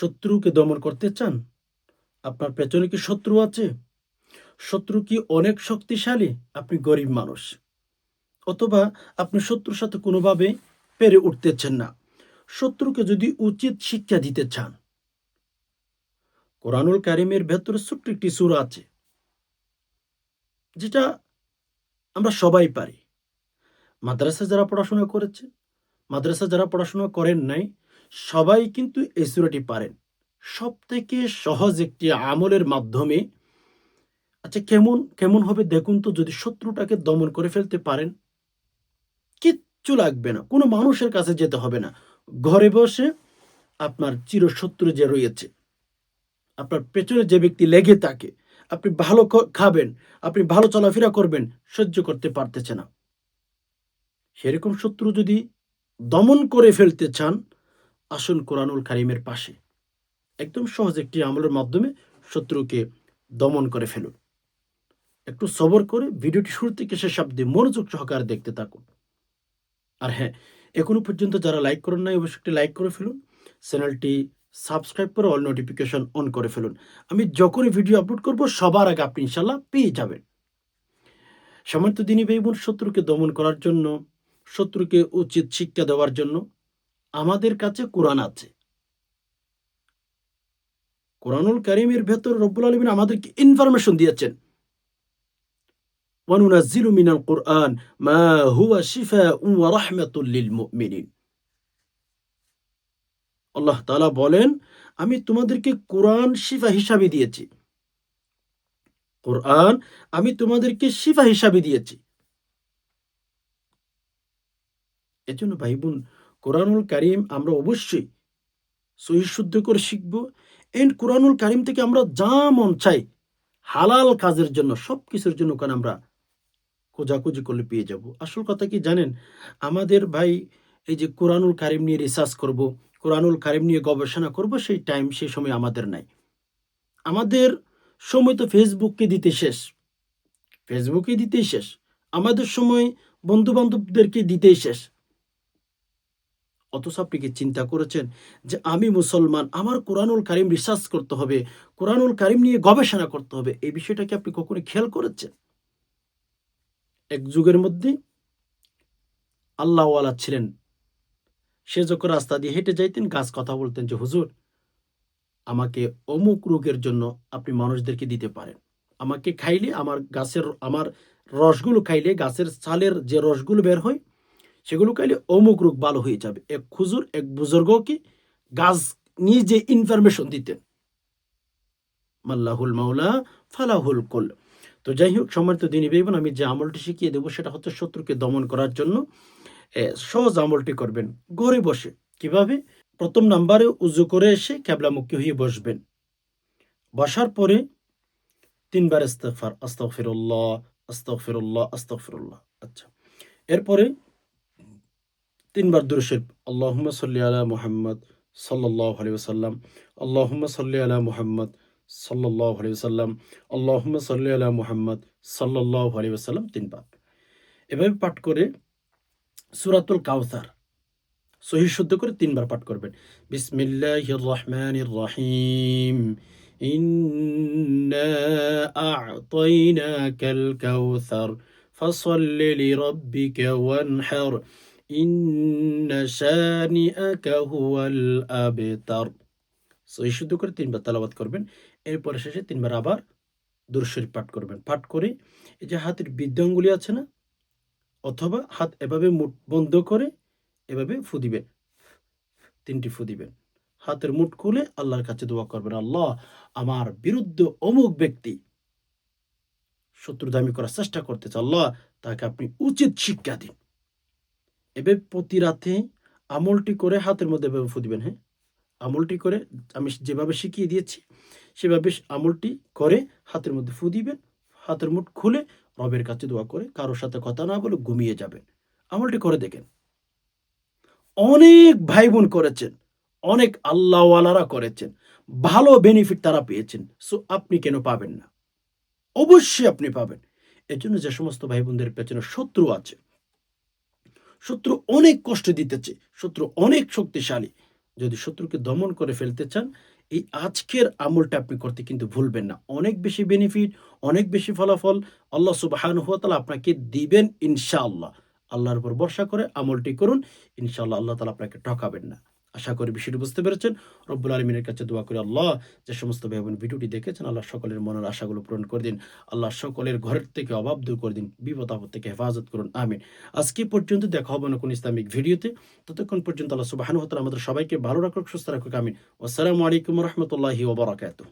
শত্রুকে দমন করতে চান? আপনার পেছনে কি শত্রু আছে? শত্রু কি অনেক শক্তিশালী? আপনি গরিব মানুষ। অথবা আপনি শত্রুর সাথে কোনোভাবে পেরে উঠতেছেন না। শত্রুকে যদি উচিত শিক্ষা দিতে চান। কোরআনুল কারিমের ভেতরে ছোট্ট একটি সুরা আছে। যেটা আমরা সবাই পারি। মাদ্রাসা যারা পড়াশোনা করেছে, মাদ্রাসা যারা পড়াশোনা করেন নাই সবাই কিন্তু এই সুরাটি পারেন। সব থেকে সহজ একটি আমলের মাধ্যমে আচ্ছা কেমন কেমন হবে দেখুন তো, যদি শত্রুটাকে দমন করে ফেলতে পারেন। কিচ্ছু লাগবে না, কোনো মানুষের কাছে যেতে হবে না। ঘরে বসে আপনার চিরশত্রু যে রয়েছে, আপনার পেছনে যে ব্যক্তি লেগে থাকে, আপনি ভালো খাবেন, আপনি ভালো চলাফেরা করবেন, সহ্য করতে পারতেছে না। সেরকম শত্রু যদি দমন করে ফেলতে চান আসুন কোরআনুল কারিমের পাশে। একদম সহজ একটি আমলের মাধ্যমে শত্রুকে দমন করে ফেলুন। একটু সবর করে ভিডিওটি শুরু থেকে শেষ অব্দি মনোযোগ সহকারে দেখতে থাকুন। আর হ্যাঁ এখনও পর্যন্ত যারা লাইক করেন নাই, অবশ্যই একটি লাইক করে ফেলুন। চ্যানেলটি সাবস্ক্রাইব করে অল নোটিফিকেশন অন করে ফেলুন। আমি যখনই ভিডিও আপলোড করব, সবার আগে আপনি ইনশাল্লাহ পেয়ে যাবেন। সমর্থ দিনী ভাই বোন শত্রুকে দমন করার জন্য, শত্রুকে উচিত শিক্ষা দেওয়ার জন্য আমাদের কাছে কোরআন আছে কোরআনুল কারিমের ভেতর রব্বুল আলমিন আমাদেরকে ইনফরমেশন দিয়েছেন وننزل من القرآن ما هو شفاء ورحمة للمؤمنين আল্লাহ তাআলা বলেন আমি তোমাদেরকে কোরআন শিফা হিসাবে দিয়েছি কোরআন আমি তোমাদেরকে শিফা হিসাবে দিয়েছি এজন্য ভাই বোন কোরআনুল কারিম আমরা অবশ্যই সহি শুদ্ধ করে শিখব। এন্ড কোরআনুল কারিম থেকে আমরা যা মন চাই, হালাল কাজের জন্য সব কিছুর জন্য ওখানে আমরা খোঁজাখুঁজি করলে পেয়ে যাব? আসল কথা কি জানেন? আমাদের ভাই এই যে কোরআনুল কারিম নিয়ে রিসার্চ করব, কোরআনুল কারিম নিয়ে গবেষণা করব, সেই টাইম সেই সময় আমাদের নাই। আমাদের সময় তো ফেসবুককে দিতে শেষ। ফেসবুকে দিতেই শেষ। আমাদের সময় বন্ধু বান্ধবদেরকে দিতেই শেষ। অথচ আপনি কি চিন্তা করেছেন যে আমি মুসলমান, আমার কোরআনুল কারিম রিসার্চ করতে হবে, কোরআনুল কারিম নিয়ে গবেষণা করতে হবে, এই বিষয়টা কি আপনি কখনো খেয়াল করেছেন? এক যুগের মধ্যে আল্লাহওয়ালা ছিলেন। সে যখন রাস্তা দিয়ে হেঁটে যাইতেন, গাছ কথা বলতেন যে, হুজুর, আমাকে অমুক রোগের জন্য আপনি মানুষদেরকে দিতে পারেন। আমাকে খাইলে আমার গাছের, আমার রসগুলো খাইলে গাছের ছালের যে রসগুলো বের হয় সেগুলো খাইলে অমুক রোগ ভালো হয়ে যাবে। এক খুজুর এক বুজুর্গকে গাছ নিয়ে যে ইনফরমেশন দিতেন। মাল্লাহুল মাওলা, ফালাহুল কুল। তো যাই হোক, সম্মানিত দিনী বেবন আমি যে আমলটি শিখিয়ে দেবো সেটা হচ্ছে শত্রুকে দমন করার জন্য। সহজ আমলটি করবেন। ঘরে বসে। কীভাবে? প্রথম নাম্বারে উজু করে এসে ক্যাবলামুখী হয়ে বসবেন। বসার পরে তিনবার ইস্তেগফার, আস্তাগফিরুল্লাহ আস্তাগফিরুল্লাহ আস্তাগফিরুল্লাহ। আচ্ছা। এরপরে তিনবার দুরুশরীফ আল্লাহুম্মা সাল্লি আলা মুহাম্মদ সাল্লাল্লাহু আলাইহি ওয়াসাল্লাম আল্লাহুম্মা সাল্লি আলা মুহাম্মদ সাল্লাল্লাহু আলাইহি ওয়াসাল্লাম আল্লাহুম্মা সাল্লি আলা মুহাম্মদ সাল্লাল্লাহু আলাইহি ওয়াসাল্লাম তিনবার এভাবে পাঠ করে সূরাতুল কাউসার সহি শুদ্ধ করে তিনবার পাঠ করবেন বিসমিল্লাহির রহমানির রহিম ইন্না আ'তাইনাকাল কাউসার فصل لربك وانحر ইন্না শানিআকা হুয়াল আবতার সো এই করে তিনবার তালাবাত করবেন। এরপরে শেষে তিনবার আবার দুরশরী পাঠ করবেন। পাঠ করে এই যে হাতের বৃদ্ধাঙ্গুলি আছে না, অথবা হাত এভাবে মুঠ বন্ধ করে এভাবে ফু দিবেন। তিনটি ফু দিবেন। হাতের মুঠ খুলে আল্লাহর কাছে দোয়া করবেন, আল্লাহ, আমার বিরুদ্ধে অমুক ব্যক্তি শত্রুদামি করার চেষ্টা করতেছে। আল্লাহ, তাকে আপনি উচিত শিক্ষা দিন। এভাবে প্রতি রাতে আমলটি করে হাতের মধ্যে এভাবে ফু দিবেন হ্যাঁ? আমলটি করে আমি যেভাবে শিখিয়ে দিয়েছি, সেভাবে আমলটি করে হাতের মধ্যে ফু দিবেন, হাতের মুঠ খুলে রবের কাছে দোয়া করে কারোর সাথে কথা না বলে ঘুমিয়ে যাবেন। আমলটি করে দেখেন। অনেক ভাই বোন করেছেন, অনেক আল্লাহওয়ালারা করেছেন, ভালো বেনিফিট তারা পেয়েছেন সো আপনি কেন পাবেন না? অবশ্যই আপনি পাবেন। এর জন্য যে সমস্ত ভাই বোনদের পেছনে শত্রু আছে শত্রু অনেক কষ্ট দিতেছে শত্রু অনেক শক্তিশালী। যদি শত্রুকে দমন করে ফেলতে চান, এই আজকের আমলটা আপনি করতে কিন্তু ভুলবেন না। অনেক বেশি বেনিফিট অনেক বেশি ফলাফল আল্লাহ সুবাহানুহ তালা আপনাকে দিবেন ইনশাআল্লাহ। আল্লাহর উপর ভরসা করে আমলটি করুন, ইনশাআল্লাহ আল্লাহ তালা আপনাকে ঠকাবেন না। আশা করি বিষয়টি বুঝতে পেরেছেন। রব্বুল আলমিনের কাছে দোয়া করি আল্লাহ যে সমস্ত ভাই বোন ভিডিওটি দেখেছেন, আল্লাহ সকলের মনের আশাগুলো পূরণ করে দিন। আল্লাহ সকলের ঘরের থেকে অভাব দূর করে দিন, বিপদ আপদ থেকে হেফাজত করুন। আমিন। আজকে পর্যন্ত দেখা হবে না কোন ইসলামিক ভিডিওতে। ততক্ষণ পর্যন্ত আল্লাহ সুবাহানুহতাল আমাদের সবাইকে ভালো রাখুক, সুস্থ রাখুক। আমিন। আসসালামু আলাইকুম রহমতুল্লাহি ওবরাকাতুহ